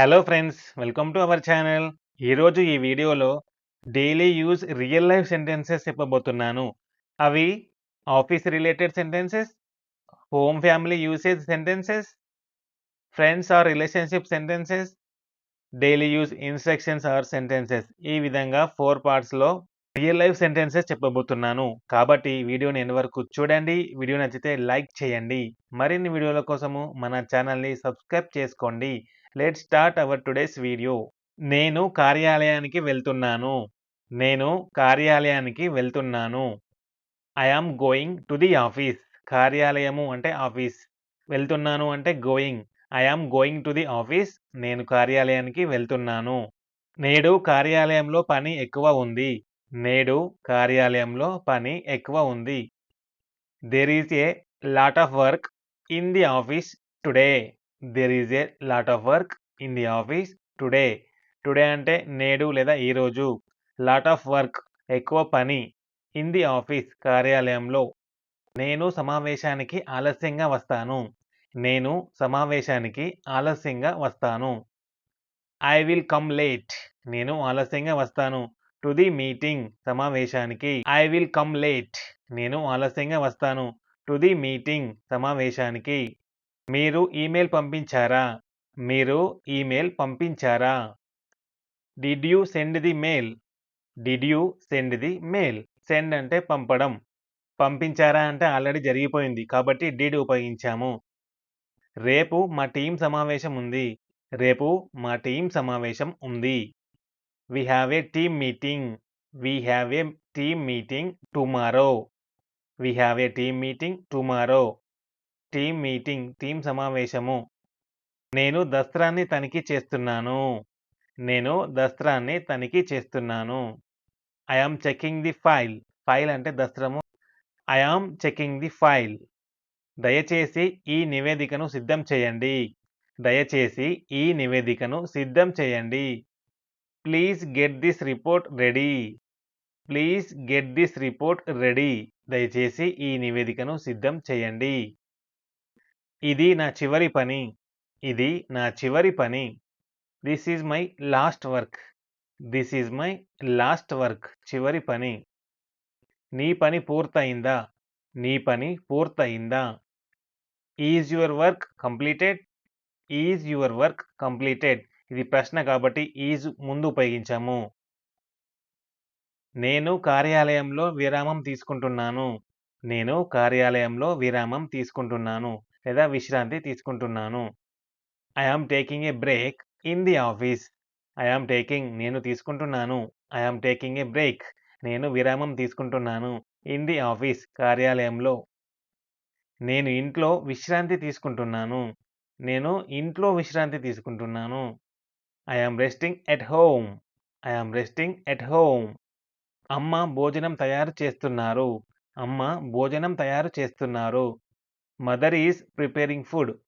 Hello friends welcome to our channel ఈరోజు ఈ వీడియోలో daily use real life sentences చెప్పబోతున్నాను. అవి office related sentences home family usage sentences friends or relationship sentences daily use instructions or sentences ఈ విధంగా four పార్ట్స్లో real life sentences చెప్పబోతున్నాను. కాబట్టి వీడియోని ఎన్ని వరకు చూడండి వీడియో నచ్చితే లైక్ చేయండి. మరిన్ని వీడియోల కోసము మన ఛానల్ని సబ్స్క్రైబ్ చేసుకోండి. Let start our today's video నేను కార్యాలయానికి వెళ్తున్నాను. నేను కార్యాలయానికి వెళ్తున్నాను. I am going to the office కార్యాలయము అంటే ఆఫీస్ వెళ్తున్నాను అంటే going I am going to the office నేను కార్యాలయానికి వెళ్తున్నాను. నేడు కార్యాలయంలో పని ఎక్కువ ఉంది. నేడు కార్యాలయంలో పని ఎక్కువ ఉంది. There is a lot of work in the office today there is a lot of work in the office today today అంటే నేడు లేదా ఈరోజు లాట్ ఆఫ్ వర్క్ ఎక్కువ పని ఇన్ ది ఆఫీస్ కార్యాలయంలో. నేను సమావేశానికి ఆలస్యంగా వస్తాను. నేను సమావేశానికి ఆలస్యంగా వస్తాను. ఐ విల్ కమ్ లేట్ నేను ఆలస్యంగా వస్తాను. టు ది మీటింగ్ సమావేశానికి. ఐ విల్ కమ్ లేట్ నేను ఆలస్యంగా వస్తాను. టు ది మీటింగ్ సమావేశానికి. మీరు ఈమెయిల్ పంపించారా? మీరు ఈమెయిల్ పంపించారా? Did you send the mail did you send the mail send అంటే పంపడం. పంపించారా అంటే ఆల్రెడీ జరిగిపోయింది. కాబట్టి డిడ్ ఉపయోగించాము. రేపు మా టీం సమావేశం ఉంది. రేపు మా టీం సమావేశం ఉంది. We have a team meeting we have a team meeting tomorrow we have a team meeting tomorrow team meeting team సమావేశము. నేను దస్త్రాన్ని తనిఖీ చేస్తున్నాను. నేను దస్త్రాన్ని తనిఖీ చేస్తున్నాను. I checking the file file అంటే దస్త్రము. ఐ చెకింగ్ ది ఫైల్ దయచేసి ఈ నివేదికను సిద్ధం చేయండి. దయచేసి ఈ నివేదికను సిద్ధం చేయండి. Please get this report ready please get this report ready దయచేసి ఈ నివేదికను సిద్ధం చేయండి. ఇది నా చివరి పని. ఇది నా చివరి పని. This is my last work this is my last work చివరి పని. నీ పని పూర్తయిందా? నీ పని పూర్తయిందా? Is your work completed is your work completed ఇది ప్రశ్న కాబట్టి ఈజ్ ముందు ఉపయోగించాము. నేను కార్యాలయంలో విరామం తీసుకుంటున్నాను. నేను కార్యాలయంలో విరామం తీసుకుంటున్నాను. లేదా విశ్రాంతి తీసుకుంటున్నాను. I taking a break in the office I taking నేను తీసుకుంటున్నాను. ఐ టేకింగ్ ఏ బ్రేక్ నేను విరామం తీసుకుంటున్నాను. ఇన్ ది ఆఫీస్ కార్యాలయంలో. నేను ఇంట్లో విశ్రాంతి తీసుకుంటున్నాను. నేను ఇంట్లో విశ్రాంతి తీసుకుంటున్నాను. I resting at home I resting at home అమ్మ భోజనం తయారు చేస్తున్నారు. అమ్మ భోజనం తయారు చేస్తున్నారు. Mother is preparing food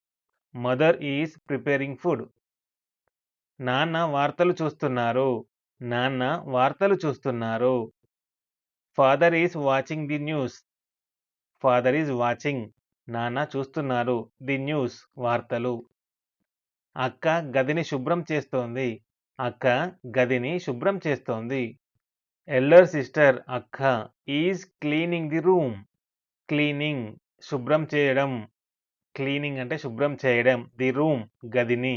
mother is preparing food నాన్న వార్తలు చూస్తున్నారు. నాన్న వార్తలు చూస్తున్నారు. Father is watching the news father is watching నాన్న చూస్తున్నారు. ది న్యూస్ వార్తలు. అక్క గదిని శుభ్రం చేస్తోంది. అక్క గదిని శుభ్రం చేస్తోంది. ఎల్డర్ సిస్టర్ అక్క is cleaning the room cleaning శుభ్రం చేయడం క్లీనింగ్ అంటే శుభ్రం చేయడం ది రూమ్ గదిని.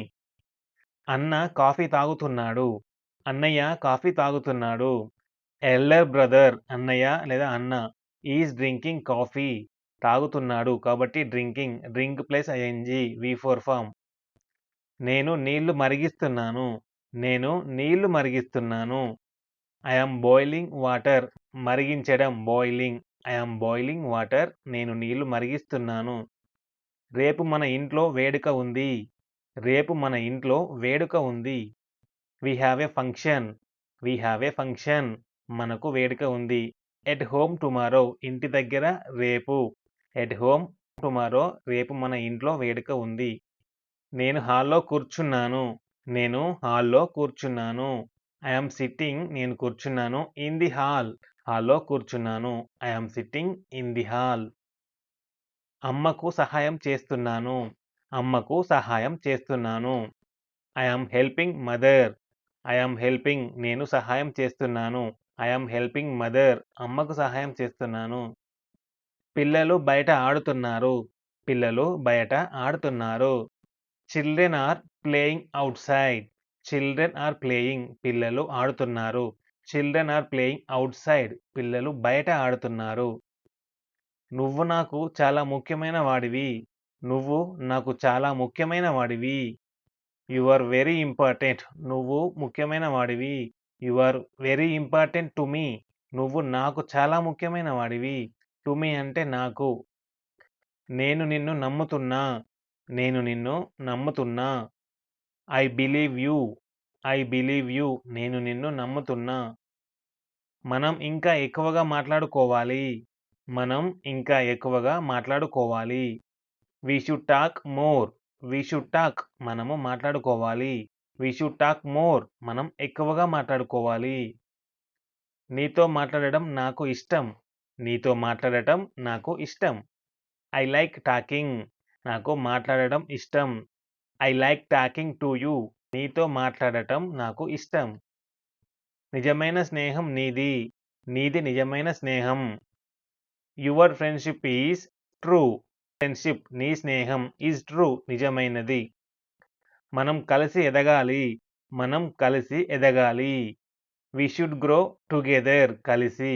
అన్న కాఫీ తాగుతున్నాడు అన్నయ్య కాఫీ తాగుతున్నాడు ఎల్డర్ బ్రదర్ అన్నయ్య లేదా అన్న ఈజ్ డ్రింకింగ్ కాఫీ తాగుతున్నాడు కాబట్టి drinking drink plus ING V four form. నేను నీళ్ళు మరిగిస్తున్నాను నేను నీళ్ళు మరిగిస్తున్నాను. ఐ బాయిలింగ్ వాటర్ మరిగించడం బాయిలింగ్. ఐ బాయిలింగ్ వాటర్ నేను నీళ్ళు మరిగిస్తున్నాను. రేపు మన ఇంట్లో వేడుక ఉంది. రేపు మన ఇంట్లో వేడుక ఉంది. We have a function we have a function మనకు వేడుక ఉంది. ఎట్ హోమ్ టుమారో ఇంటి దగ్గర రేపు. ఎట్ హోమ్ టుమారో రేపు మన ఇంట్లో వేడుక ఉంది. నేను హాల్లో కూర్చున్నాను. నేను హాల్లో కూర్చున్నాను. ఐఎమ్ సిట్టింగ్ నేను కూర్చున్నాను. ఇన్ ది హాల్ హాల్లో కూర్చున్నాను I'm sitting in the hall అమ్మకు సహాయం చేస్తున్నాను అమ్మకు సహాయం చేస్తున్నాను I am helping mother. I am helping నేను సహాయం చేస్తున్నాను. I am helping mother. అమ్మకు సహాయం చేస్తున్నాను. పిల్లలు బయట ఆడుతున్నారు. పిల్లలు బయట ఆడుతున్నారు. Children are playing outside children are playing పిల్లలు ఆడుతున్నారు. చిల్డ్రన్ ఆర్ ప్లేయింగ్ ఔట్‌సైడ్ పిల్లలు బయట ఆడుతున్నారు. నువ్వు నాకు చాలా ముఖ్యమైన వాడివి. నువ్వు నాకు చాలా ముఖ్యమైన వాడివి. You are very important. నువ్వు ముఖ్యమైన వాడివి. You are very important to me. నువ్వు నాకు చాలా ముఖ్యమైన వాడివి. టు మీ అంటే నాకు. నేను నిన్ను నమ్ముతున్నా. నేను నిన్ను నమ్ముతున్నా. I believe you. I believe you. నేను నిన్ను నమ్ముతున్నా. మనం ఇంకా ఎక్కువగా మాట్లాడుకోవాలి. మనం ఇంకా ఎక్కువగా మాట్లాడుకోవాలి. We should talk more. We should talk మనము మాట్లాడుకోవాలి. వి షుడ్ టాక్ మోర్ మనం ఎక్కువగా మాట్లాడుకోవాలి. నీతో మాట్లాడడం నాకు ఇష్టం. నీతో మాట్లాడటం నాకు ఇష్టం. I like talking. నాకు మాట్లాడడం ఇష్టం. I like talking to you. నీతో మాట్లాడటం నాకు ఇష్టం. నిజమైన స్నేహం నీది. నీది నిజమైన స్నేహం. Your friendship is true. Friendship నీ స్నేహం ఈజ్ ట్రూ నిజమైనది. మనం కలిసి ఎదగాలి. మనం కలిసి ఎదగాలి. వి షుడ్ గ్రో టుగెదర్ కలిసి.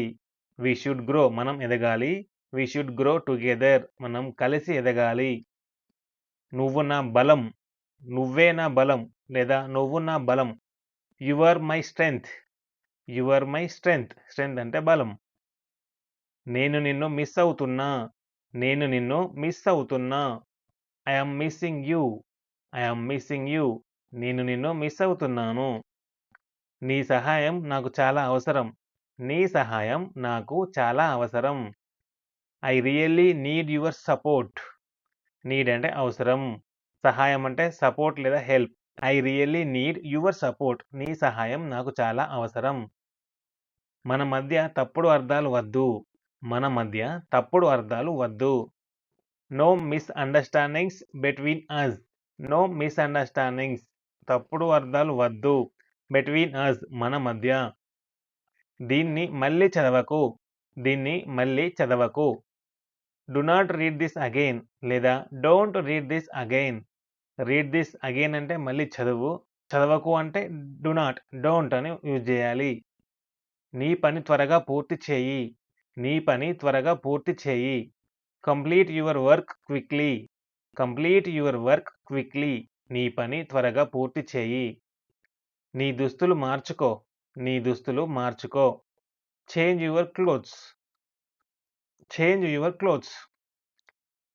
వి షుడ్ గ్రో మనం ఎదగాలి. వి షుడ్ గ్రో టుగెదర్ మనం కలిసి ఎదగాలి. నువ్వు నా బలం. నువ్వే నా బలం లేదా నువ్వు నా బలం. Your my strength. Your my strength. Strength అంటే బలం. నేను నిన్ను మిస్ అవుతున్నా. నేను నిన్ను మిస్ అవుతున్నా. I am missing you. I am missing you. నేను నిన్ను మిస్ అవుతున్నాను. నీ సహాయం నాకు చాలా అవసరం. నీ సహాయం నాకు చాలా అవసరం. I really need your support. Need అంటే అవసరం. సహాయం అంటే సపోర్ట్ లేదా help. I really need your support. నీ సహాయం నాకు చాలా అవసరం. మన మధ్య తప్పుడు అర్థాలు వద్దు. మన మధ్య తప్పుడు అర్థాలు వద్దు. No misunderstandings between us. No misunderstandings తప్పుడు అర్థాలు వద్దు. బిట్వీన్ అస్ మన మధ్య. దీన్ని మళ్ళీ చదవకు. దీన్ని మళ్ళీ చదవకు. Do not read this again లేదా don't read this again. Read this again అంటే మళ్ళీ చదువు. చదవకు అంటే డు నాట్, డోంట్ అని యూజ్ చేయాలి. నీ పని త్వరగా పూర్తి చేయి. నీ పని త్వరగా పూర్తి చేయి. Complete your work quickly. Complete your work quickly. నీ పని త్వరగా పూర్తి చేయి. నీ దుస్తులు మార్చుకో. నీ దుస్తులు మార్చుకో. Change your clothes. Change your clothes.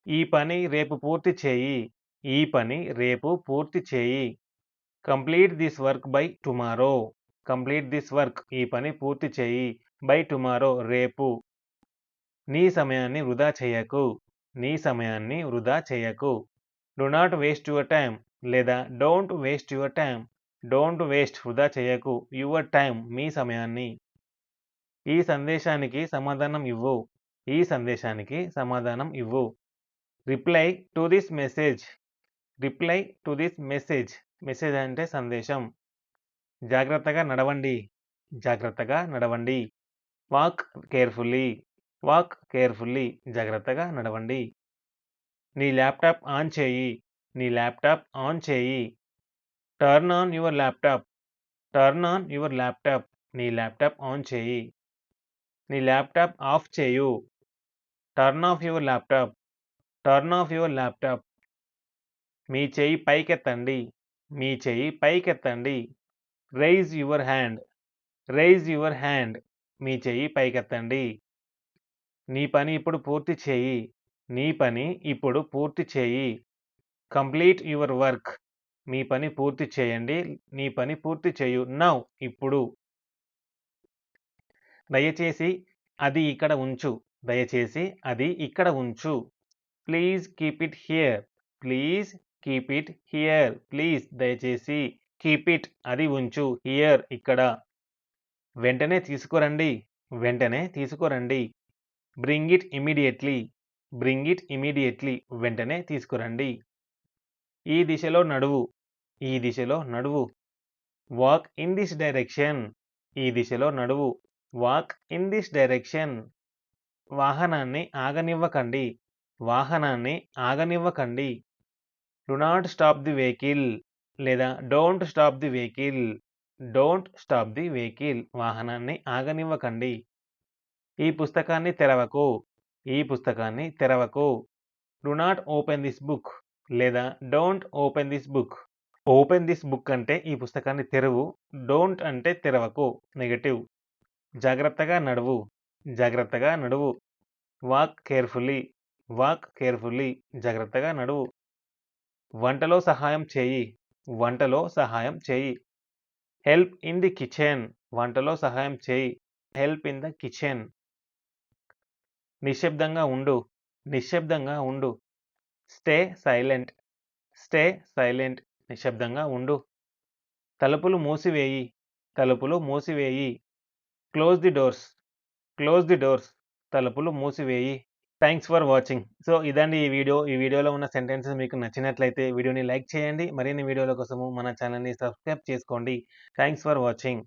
ఈ పని రేపు పూర్తి చేయి. ఈ పని రేపు పూర్తి చేయి. Complete this work by tomorrow. Complete this work ఈ పని పూర్తి చేయి. బై టుమారో రేపు. నీ సమయాన్ని వృధా చేయకు నీ సమయాన్ని వృధా చేయకు do not waste your time లేదా don't waste your time don't waste వృధా చేయకు యువర్ టైం మీ సమయాన్ని. ఈ సందేశానికి సమాధానం ఇవ్వు. ఈ సందేశానికి సమాధానం ఇవ్వు. Reply to this message. Reply to this message. Message అంటే సందేశం. జాగ్రత్తగా నడవండి. జాగ్రత్తగా నడవండి. Walk carefully. Walk carefully. జాగ్రత్తగా నడవండి. నీ ల్యాప్‌టాప్ ఆన్ చేయి. నీ ల్యాప్‌టాప్ ఆన్ చేయి. Turn on your laptop. Turn on your laptop. నీ ల్యాప్‌టాప్ ఆన్ చేయి. నీ ల్యాప్‌టాప్ ఆఫ్ చేయు. Turn off your laptop. Turn off your laptop. మీ చెయ్యి పైకెత్తండి. మీ చెయ్యి పైకెత్తండి. Raise your hand. Raise your hand. మీ చెయ్యి పైకెత్తండి. నీ పని ఇప్పుడు పూర్తి చేయి. నీ పని ఇప్పుడు పూర్తి చేయి. Complete your work. మీ పని పూర్తి చేయండి. నీ పని పూర్తి చేయు. నౌ ఇప్పుడు. దయచేసి అది ఇక్కడ ఉంచు. దయచేసి అది ఇక్కడ ఉంచు. Please keep it here. Please keep it here. Please దయచేసి కీప్ ఇట్ అది ఉంచు. హియర్ ఇక్కడ. వెంటనే తీసుకురండి. వెంటనే తీసుకురండి. Bring it immediately bring it immediately వెంటనే తీసుకురండి. ఈ దిశలో నడువు. ఈ దిశలో నడువు వాక్ ఇన్ దిస్ డైరెక్షన్ ఈ దిశలో నడువు వాక్ ఇన్ దిస్ డైరెక్షన్ వాహనాన్ని ఆగనివ్వకండి వాహనాన్ని ఆగనివ్వకండి do not stop the vehicle లేదా don't stop the vehicle don't stop the vehicle వాహనాన్ని ఆగనివ్వకండి. ఈ పుస్తకాన్ని తెరవకు. ఈ పుస్తకాన్ని తెరవకు. Do not open this book లేదా don't open this book open this book అంటే ఈ పుస్తకాన్ని తెరువు. డోంట్ అంటే తెరవకు. నెగటివ్ జాగ్రత్తగా నడువు. జాగ్రత్తగా నడువు. వాక్ కేర్ఫుల్లీ వాక్ కేర్ఫుల్లీ జాగ్రత్తగా నడువు. వంటలో సహాయం చేయి. వంటలో సహాయం చేయి. Help in the kitchen. వంటలో సహాయం చేయి. Help in the kitchen. నిశ్శబ్దంగా ఉండు. నిశ్శబ్దంగా ఉండు. Stay silent. Stay silent. నిశ్శబ్దంగా ఉండు. తలుపులు మూసివేయి. తలుపులు మూసివేయి. Close the doors. Close the doors. తలుపులు మూసివేయి. థ్యాంక్స్ ఫర్ వాచింగ్ సో ఇదండి ఈ వీడియో. ఈ వీడియోలో ఉన్న సెంటెన్సెస్ మీకు నచ్చినట్లయితే వీడియోని లైక్ చేయండి. మరిన్ని వీడియోల కోసము మన ఛానల్ని సబ్స్క్రైబ్ చేసుకోండి. Thanks for watching